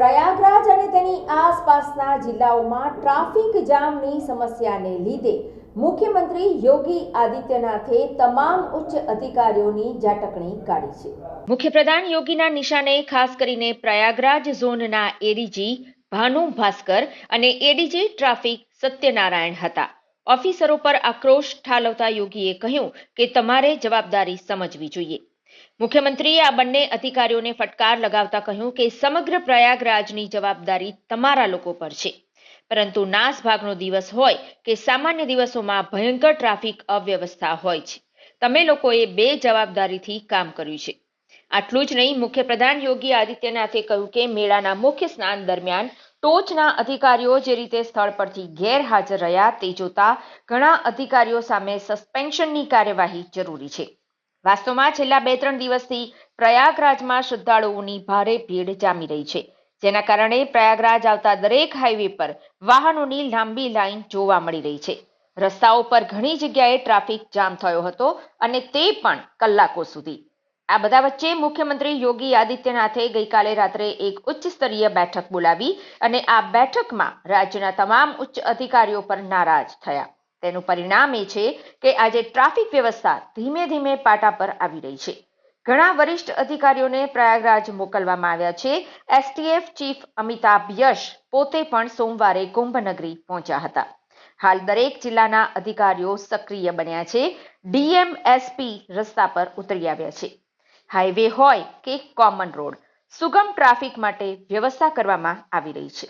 પ્રયાગરાજ અને તેની આસપાસના જિલ્લાઓમાં ટ્રાફિક જામની સમસ્યાને લીધે મુખ્યમંત્રી યોગી આદિત્યનાથે તમામ ઉચ્ચ અધિકારીઓની ઝાટકણી કાઢી છે. મુખ્યપ્રધાન યોગીના નિશાને ખાસ કરીને પ્રયાગરાજ ઝોનના એડીજી ભાનુ ભાસ્કર અને એડીજી ટ્રાફિક સત્યનારાયણ હતા. ઓફિસરો પર આક્રોશ ઠાલવતા યોગીએ કહ્યું કે તમારે જવાબદારી સમજવી જોઈએ. મુખ્યમંત્રીએ આ બંને અધિકારીઓને ફટકાર લગાવતા કહ્યું કે સમગ્ર પ્રયાગરાજની જવાબદારી તમારા લોકો પર છે. પરંતુ નાસભાગનો દિવસ હોય કે સામાન્ય દિવસોમાં ભયંકર ટ્રાફિક અવ્યવસ્થા હોય છે. તમે લોકોએ બે જવાબદારીથી કામ કર્યું છે. આટલું જ નહીં મુખ્ય પ્રધાન યોગી આદિત્યનાથે કહ્યું કે મેળાના મુખ્ય સ્નાન દરમિયાન ટોચના અધિકારીઓ જે રીતે સ્થળ પરથી ગેરહાજર રહ્યા તે જોતા ઘણા અધિકારીઓ સામે સસ્પેન્શનની કાર્યવાહી જરૂરી છે. વાસ્તવમાં છેલ્લા બે ત્રણ દિવસથી પ્રયાગરાજમાં શ્રદ્ધાળુઓની ભારે ભીડ જામી રહી છે, જેના કારણે પ્રયાગરાજ આવતા દરેક હાઈવે પર વાહનોની લાંબી લાઈન જોવા મળી રહી છે. રસ્તાઓ પર ઘણી જગ્યાએ ટ્રાફિક જામ થયો હતો અને તે પણ કલાકો સુધી. આ બધા વચ્ચે મુખ્યમંત્રી યોગી આદિત્યનાથે ગઈકાલે રાત્રે એક ઉચ્ચ સ્તરીય બેઠક બોલાવી અને આ બેઠકમાં રાજ્યના તમામ ઉચ્ચ અધિકારીઓ પર નારાજ થયા. તેનું પરિણામ એ છે કે આજે ટ્રાફિક વ્યવસ્થા ધીમે ધીમે પાટા પર આવી રહી છે. ઘણા વરિષ્ઠ અધિકારીઓને પ્રયાગરાજ મોકલવામાં આવ્યા છે. એસટીએફ ચીફ અમિતાભ યશ પોતે પણ સોમવારે કુંભનગરી પહોંચ્યા હતા. હાલ દરેક જિલ્લાના અધિકારીઓ સક્રિય બન્યા છે. ડીએમ એસપી રસ્તા પર ઉતરી આવ્યા છે. હાઈવે હોય કે કોમન રોડ, સુગમ ટ્રાફિક માટે વ્યવસ્થા કરવામાં આવી રહી છે.